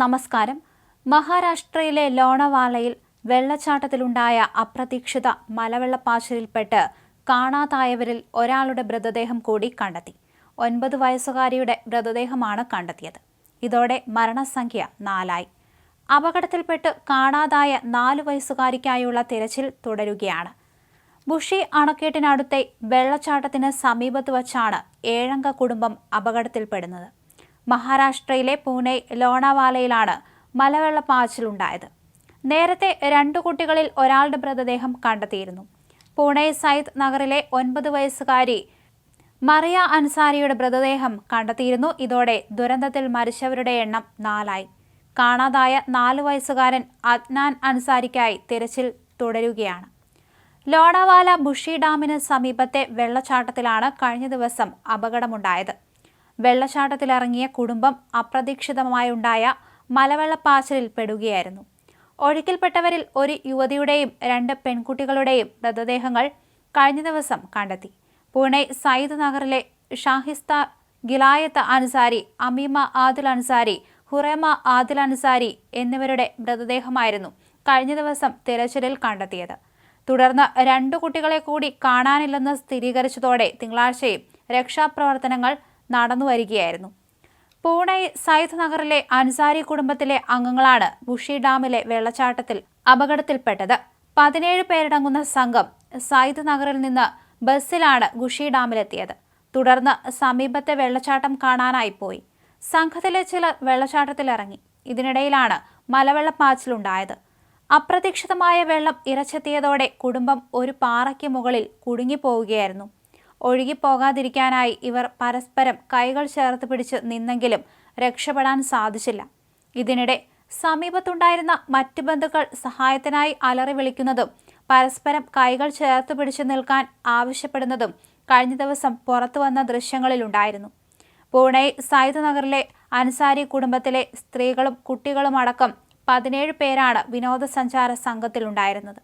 നമസ്കാരം. മഹാരാഷ്ട്രയിലെ ലോണവാലയിൽ വെള്ളച്ചാട്ടത്തിലുണ്ടായ അപ്രതീക്ഷിത മലവെള്ളപ്പാച്ചിലിൽപ്പെട്ട് കാണാതായവരിൽ ഒരാളുടെ മൃതദേഹം കൂടി കണ്ടെത്തി. ഒൻപത് വയസ്സുകാരിയുടെ മൃതദേഹമാണ് കണ്ടെത്തിയത്. ഇതോടെ മരണസംഖ്യ നാലായി. അപകടത്തിൽപ്പെട്ട് കാണാതായ നാലു വയസ്സുകാരിക്കായുള്ള തിരച്ചിൽ തുടരുകയാണ്. ബുഷി അണക്കെട്ടിനടുത്തെ വെള്ളച്ചാട്ടത്തിന് സമീപത്ത് വച്ചാണ് ഏഴംഗ കുടുംബം അപകടത്തിൽപ്പെടുന്നത്. മഹാരാഷ്ട്രയിലെ പൂനെ ലോണാവാലയിലാണ് മലവെള്ളപ്പാച്ചിലുണ്ടായത് നേരത്തെ രണ്ടു കുട്ടികളിൽ ഒരാളുടെ മൃതദേഹം കണ്ടെത്തിയിരുന്നു. പൂനെ സയ്യിദ് നഗറിലെ ഒൻപത് വയസ്സുകാരി മറിയ അൻസാരിയുടെ മൃതദേഹം കണ്ടെത്തിയിരുന്നു. ഇതോടെ ദുരന്തത്തിൽ മരിച്ചവരുടെ എണ്ണം നാലായി. കാണാതായ നാല് വയസ്സുകാരൻ അദ്നാൻ അൻസാരിക്കായി തിരച്ചിൽ തുടരുകയാണ്. ലോണവാല ബുഷി ഡാമിന് സമീപത്തെ വെള്ളച്ചാട്ടത്തിലാണ് കഴിഞ്ഞ ദിവസം അപകടമുണ്ടായത്. വെള്ളച്ചാട്ടത്തിലിറങ്ങിയ കുടുംബം അപ്രതീക്ഷിതമായുണ്ടായ മലവെള്ളപ്പാച്ചിലിൽ പെടുകയായിരുന്നു. ഒഴുക്കിൽപ്പെട്ടവരിൽ ഒരു യുവതിയുടെയും രണ്ട് പെൺകുട്ടികളുടെയും മൃതദേഹങ്ങൾ കഴിഞ്ഞ ദിവസം കണ്ടെത്തി. പൂനെ സയ്യിദ് നഗറിലെ ഷാഹിസ്ത ഗിലായത്ത് അൻസാരി അമീമ ആദിൽ അൻസാരി ഹുറേമ ആദിൽ അൻസാരി എന്നിവരുടെ മൃതദേഹമായിരുന്നു കഴിഞ്ഞ ദിവസം തിരച്ചിലിൽ കണ്ടെത്തിയത്. തുടർന്ന് രണ്ടു കുട്ടികളെ കൂടി കാണാനില്ലെന്ന് സ്ഥിരീകരിച്ചതോടെ തിങ്കളാഴ്ചയും രക്ഷാപ്രവർത്തനങ്ങൾ നടന്നുവരികയായിരുന്നു പൂനെ സയ്യിദ് നഗറിലെ അൻസാരി കുടുംബത്തിലെ അംഗങ്ങളാണ് ബുഷി ഡാമിലെ വെള്ളച്ചാട്ടത്തിൽ അപകടത്തിൽപ്പെട്ടത്. പതിനേഴ് പേരടങ്ങുന്ന സംഘം സയ്യിദ് നഗറിൽ നിന്ന് ബസ്സിലാണ് ഗുഷി ഡാമിലെത്തിയത്. തുടർന്ന് സമീപത്തെ വെള്ളച്ചാട്ടം കാണാനായി പോയി. സംഘത്തിലെ ചിലർ വെള്ളച്ചാട്ടത്തിലിറങ്ങി. ഇതിനിടയിലാണ് മലവെള്ളപ്പാച്ചിലുണ്ടായത് അപ്രതീക്ഷിതമായ വെള്ളം ഇരച്ചെത്തിയതോടെ കുടുംബം ഒരു പാറയ്ക്ക് മുകളിൽ കുടുങ്ങിപ്പോവുകയായിരുന്നു. ഒഴുകിപ്പോകാതിരിക്കാനായി ഇവർ പരസ്പരം കൈകൾ ചേർത്ത് പിടിച്ച് നിന്നെങ്കിലും രക്ഷപ്പെടാൻ സാധിച്ചില്ല. ഇതിനിടെ സമീപത്തുണ്ടായിരുന്ന മറ്റു ബന്ധുക്കൾ സഹായത്തിനായി അലറി വിളിക്കുന്നതും പരസ്പരം കൈകൾ ചേർത്ത് പിടിച്ചു നിൽക്കാൻ ആവശ്യപ്പെടുന്നതും കഴിഞ്ഞ ദിവസം പുറത്തു വന്ന ദൃശ്യങ്ങളിലുണ്ടായിരുന്നു. പൂനെ സയ്യിദ് നഗറിലെ അൻസാരി കുടുംബത്തിലെ സ്ത്രീകളും കുട്ടികളുമടക്കം പതിനേഴ് പേരാണ് വിനോദസഞ്ചാര സംഘത്തിലുണ്ടായിരുന്നത്.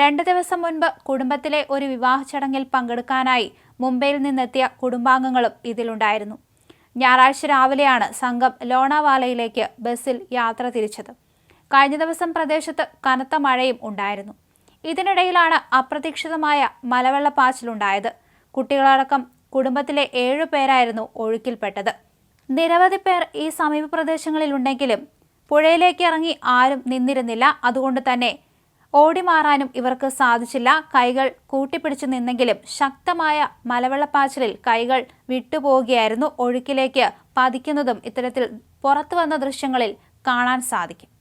രണ്ട് ദിവസം മുൻപ് കുടുംബത്തിലെ ഒരു വിവാഹ ചടങ്ങിൽ പങ്കെടുക്കാനായി മുംബൈയിൽ നിന്നെത്തിയ കുടുംബാംഗങ്ങളും ഇതിലുണ്ടായിരുന്നു. ഞായറാഴ്ച രാവിലെയാണ് സംഘം ലോണാവാലയിലേക്ക് ബസ്സിൽ യാത്ര തിരിച്ചത്. കഴിഞ്ഞ ദിവസം പ്രദേശത്ത് കനത്ത മഴയും ഉണ്ടായിരുന്നു. ഇതിനിടയിലാണ് അപ്രതീക്ഷിതമായ മലവെള്ളപ്പാച്ചിലുണ്ടായത് കുട്ടികളടക്കം കുടുംബത്തിലെ ഏഴു പേരായിരുന്നു ഒഴുക്കിൽപ്പെട്ടത്. നിരവധി പേർ ഈ സമീപ പ്രദേശങ്ങളിലുണ്ടെങ്കിലും പുഴയിലേക്ക് ഇറങ്ങി ആരും നിന്നിരുന്നില്ല. അതുകൊണ്ട് തന്നെ ഓടിമാറാനും ഇവർക്ക് സാധിച്ചില്ല. കൈകൾ കൂട്ടിപ്പിടിച്ചു നിന്നെങ്കിലും ശക്തമായ മലവെള്ളപ്പാച്ചിലിൽ കൈകൾ വിട്ടുപോവുകയായിരുന്നു. ഒഴുക്കിലേക്ക് പതിക്കുന്നതും ഇത്തരത്തിൽ പുറത്തു വന്ന ദൃശ്യങ്ങളിൽ കാണാൻ സാധിക്കും.